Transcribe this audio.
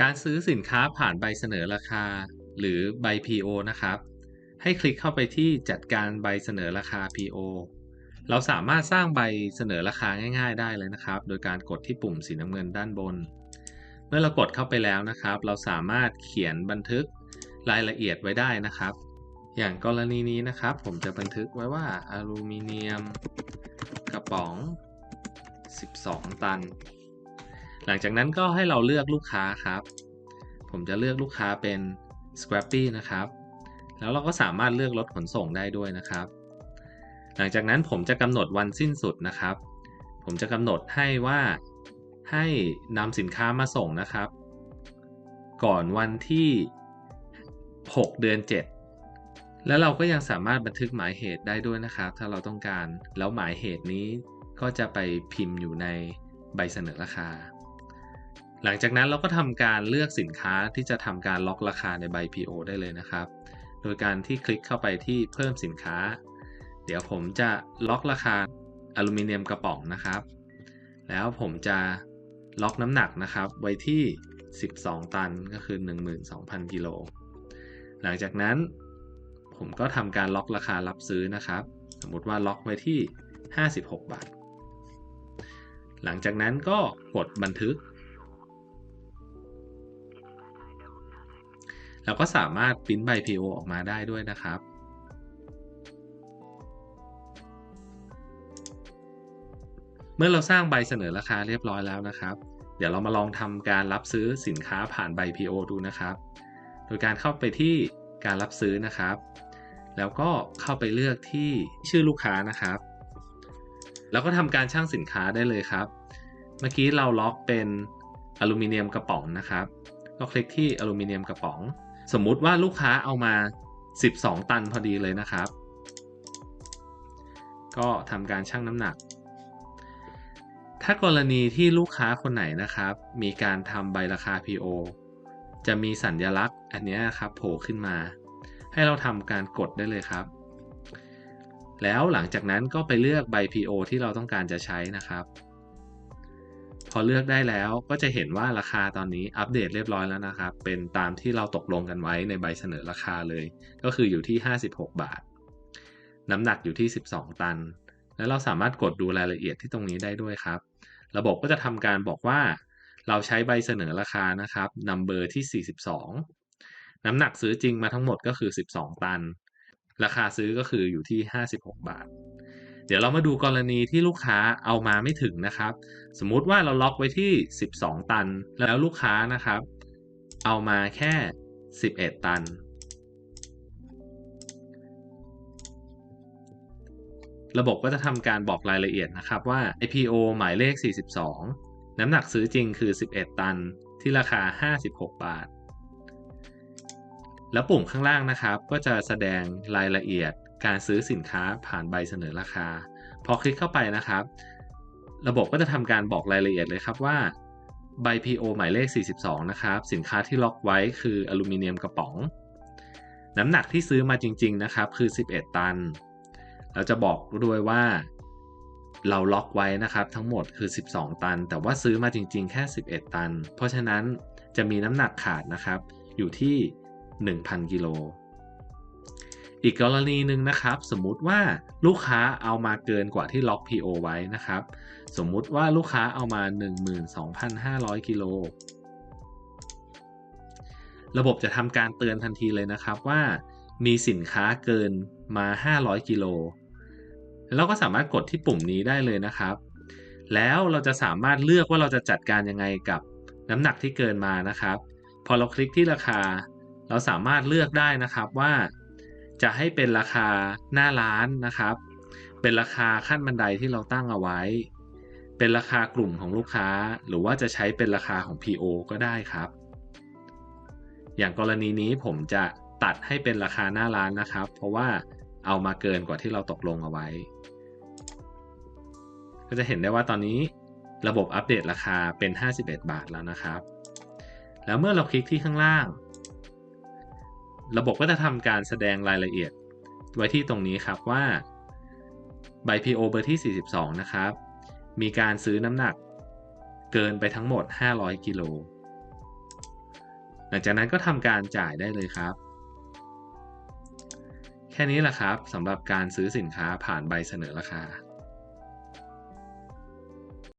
การซื้อสินค้าผ่านใบเสนอราคา หรือใบ PO นะครับ ให้คลิกเข้าไปที่จัดการใบเสนอราคา PO เราสามารถสร้างใบเสนอราคาง่ายๆ ได้เลยนะครับ โดยการกดที่ปุ่มสีน้ำเงินด้านบน เมื่อเรากดเข้าไปแล้วนะครับ เราสามารถเขียนบันทึกรายละเอียดไว้ได้นะครับ อย่างกรณีนี้นะครับ ผมจะบันทึกไว้ว่าอลูมิเนียม กระป๋อง 12 ตัน หลังจากนั้นก็ให้เราเลือกลูกค้าครับ ผมจะเลือกลูกค้าเป็น Scrappy นะครับ แล้วเราก็สามารถเลือกรถขนส่งได้ด้วยนะครับ หลังจากนั้นผมจะกำหนดวันสิ้นสุดนะครับ ผมจะกำหนดให้ว่าให้นำสินค้ามาส่งนะครับ ก่อนวันที่ 6 เดือน 7 แล้วเราก็ยังสามารถบันทึกหมายเหตุได้ด้วยนะครับ ถ้าเราต้องการแล้วหมายเหตุนี้ก็จะไปพิมพ์อยู่ในใบเสนอราคา หลังจากนั้นเราก็ทำการเลือกสินค้าที่จะทำการล็อกราคาในใบ PO ได้เลยนะครับ โดยการที่คลิกเข้าไปที่เพิ่มสินค้า เดี๋ยวผมจะล็อกราคาอลูมิเนียมกระป๋องนะครับ แล้วผมจะล็อกน้ำหนักนะครับ ไว้ที่ 12 ตันก็คือ 12,000 กิโล หลังจากนั้นผมก็ทำการล็อกราคารับซื้อนะครับ สมมติว่าล็อกไว้ที่ 56 บาท หลังจากนั้นก็กดบันทึก เราก็สามารถปริ้นใบ PO ออกมาได้ด้วยนะครับ เมื่อเราสร้างใบเสนอราคาเรียบร้อยแล้วนะครับ เดี๋ยวเรามาลองทำการรับซื้อสินค้าผ่านใบ PO ดูนะครับ โดยการเข้าไปที่การรับซื้อนะครับ แล้วก็เข้าไปเลือกที่ชื่อลูกค้านะครับ แล้วก็ทำการชั่งสินค้าได้เลยครับ เมื่อกี้เราล็อกเป็นอลูมิเนียมกระป๋องนะครับ ก็คลิกที่อลูมิเนียมกระป๋อง สมมุติว่าลูกค้าเอามา 12 ตันพอดีเลยนะครับ ก็ทำการชั่งน้ำหนัก ถ้ากรณีที่ลูกค้าคนไหนนะครับ มีการทำใบราคา PO จะมีสัญลักษณ์อันนี้ครับโผล่ขึ้นมา ให้เราทำการกดได้เลยครับ แล้วหลังจากนั้นก็ไปเลือกใบ PO ที่เราต้องการจะใช้นะครับ พอเลือกได้แล้วก็จะเห็นว่าราคาตอนนี้อัปเดตเรียบร้อยแล้วนะครับ เป็นตามที่เราตกลงกันไว้ในใบเสนอราคาเลย ก็คืออยู่ที่ 56 บาท น้ำหนักอยู่ที่ 12 ตัน แล้วเราสามารถกดดูรายละเอียดที่ตรงนี้ได้ด้วยครับ ระบบก็จะทำการบอกว่า เราใช้ใบเสนอราคานะครับนัมเบอร์ที่ 42 น้ำหนักซื้อจริงมาทั้งหมดก็คือ 12 ตัน ราคาซื้อก็คืออยู่ที่ 56 บาท เดี๋ยวเรามาดูกรณีที่ลูกค้าเอามาไม่ถึงนะครับ สมมุติว่าเราล็อกไว้ที่ 12 ตัน แล้วลูกค้านะครับ เอามาแค่ 11 ตัน ระบบก็จะทำการบอกรายละเอียดนะครับว่า IPO หมายเลข 42 น้ำหนักซื้อจริงคือ 11 ตันที่ราคา 56 บาท แล้วปุ่มข้างล่างนะครับ ก็จะแสดงรายละเอียด การซื้อสินค้าผ่านใบเสนอราคา พอคลิกเข้าไปนะครับ ระบบก็จะทำการบอกรายละเอียดเลยครับว่าใบ PO หมายเลข 42 นะครับ สินค้าที่ล็อกไว้คืออลูมิเนียมกระป๋อง น้ำหนักที่ซื้อมาจริง ๆ นะครับ คือ 11 ตัน เราจะบอกด้วยว่าเราล็อกไว้นะครับ ทั้งหมดคือ 12 ตัน แต่ว่าซื้อมาจริง ๆ แค่ 11 ตัน เพราะฉะนั้นจะมีน้ำหนักขาดนะครับ อยู่ที่ 1,000 กิโล อีกกรณีหนึ่งนะครับ สมมุติว่าลูกค้าเอามาเกินกว่าที่ล็อก PO ไว้นะครับ สมมุติว่าลูกค้าเอามา 12,500 กิโล ระบบจะทำการเตือนทันทีเลยนะครับว่ามีสินค้าเกินมา 500 กิโลแล้วก็สามารถกดที่ปุ่มนี้ได้เลยนะครับ แล้วเราจะสามารถเลือกว่าเราจะจัดการยังไงกับน้ำหนักที่เกินมานะครับ พอเราคลิกที่ราคา เราสามารถเลือกได้นะครับว่า จะให้เป็นราคาหน้าร้านนะครับ เป็นราคาขั้นบันไดที่เราตั้งเอาไว้ เป็นราคากลุ่มของลูกค้า หรือว่าจะใช้เป็นราคาของ PO ก็ได้ครับ อย่างกรณีนี้ผมจะตัดให้เป็นราคาหน้าร้านนะครับ เพราะว่าเอามาเกินกว่าที่เราตกลงเอาไว้ ก็จะเห็นได้ว่าตอนนี้ระบบอัปเดตราคาเป็น 51 บาทแล้วนะครับ แล้วเมื่อเราคลิกที่ข้างล่าง ระบบก็จะทำการแสดงรายละเอียดไว้ที่ตรงนี้ครับว่าใบ PO เบอร์ที่ 42 นะครับ มีการซื้อน้ำหนักเกินไปทั้งหมด 500 กิโล หลังจากนั้นก็ทำการจ่ายได้เลยครับ แค่นี้แหละครับสำหรับการซื้อสินค้าผ่านใบเสนอราคา